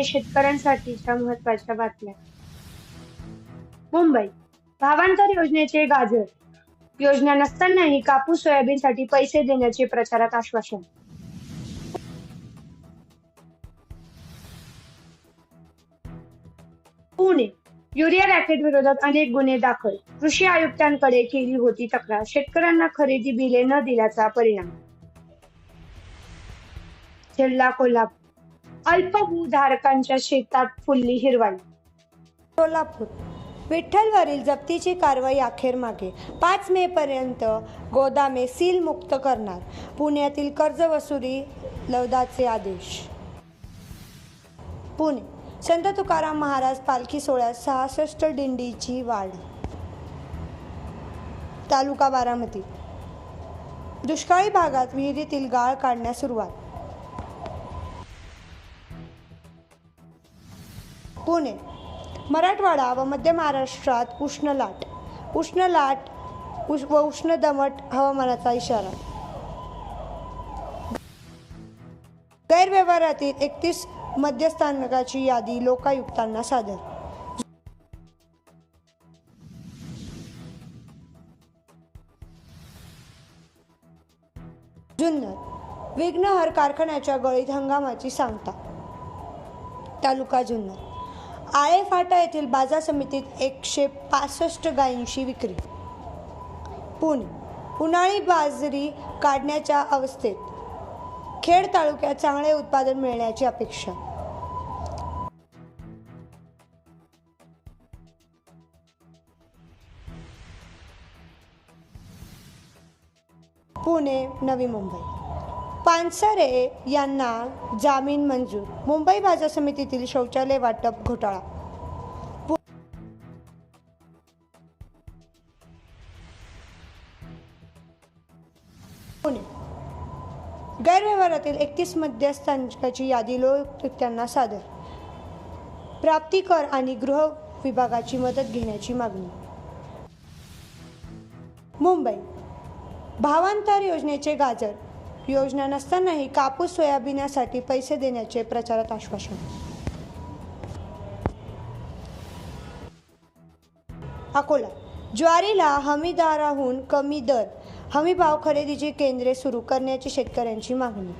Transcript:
आणि शेतकऱ्यांसाठीच्या महत्त्वाच्या बातम्या. मुंबई. भावांतर योजनेचे गाजर. योजना नसतानाही कापूस सोयाबीनसाठी पैसे देण्याचे प्रचारात आश्वासन. पुणे. युरिया रॅकेट विरोधात अनेक गुन्हे दाखल. कृषी आयुक्तांकडे केली होती तक्रार. शेतकऱ्यांना खरेदी बिले न दिल्याचा परिणाम. जिल्हा कोल्हापूर. अल्पभूधारकांच्या शेतात फुलली हिरवाई. सोलापूर. विठ्ठलवरील जप्तीची कारवाई अखेर मागे. पाच मे पर्यंत गोदामे सील मुक्त करणार. पुण्यातील कर्जवसुली लवदाचे आदेश. पुणे. संत तुकाराम महाराज पालखी सोहळ्यात सहासष्ट दिंडीची वाढ. तालुका बारामती. दुष्काळी भागात विहिरीतील गाळ काढण्यास सुरुवात. पुणे मराठवाडा व मध्य महाराष्ट्रात उष्ण लाट उष्ण लाट उष व उष्ण दमट हवामानाचा इशारा. गैरव्यवहारातील एकतीस मध्यस्थानकाची यादी लोकायुक्तांना सादर. जुन्नर विघ्नहर कारखान्याच्या गळीत हंगामाची सांगता. तालुका जुन्नर. आळे फाटा येथील बाजार समितीत एकशे पासष्ट गायींची विक्री. पुणे उन्हाळी बाजरी काढण्याच्या अवस्थेत खेड तालुक्यात चांगले उत्पादन मिळण्याची अपेक्षा. पुणे नवी मुंबई. पानसरे यांना जामीन मंजूर. मुंबई बाजार समितीतील शौचालय वाटप घोटाळा. पुणे. गैरव्यवहारातील एकतीस मध्यस्थांकाची यादी लोकयुक्तांना सादर. प्राप्तिकर आणि गृह विभागाची मदत घेण्याची मागणी. मुंबई. भावांतर योजनेचे गाजर. योजना नसतानाही कापूस सोयाबीनासाठी पैसे देण्याचे प्रचारात आश्वासन. अकोला. ज्वारीला हमीदाराहून कमी दर. हमी भाव खरेदीची केंद्रे सुरू करण्याची शेतकऱ्यांची मागणी.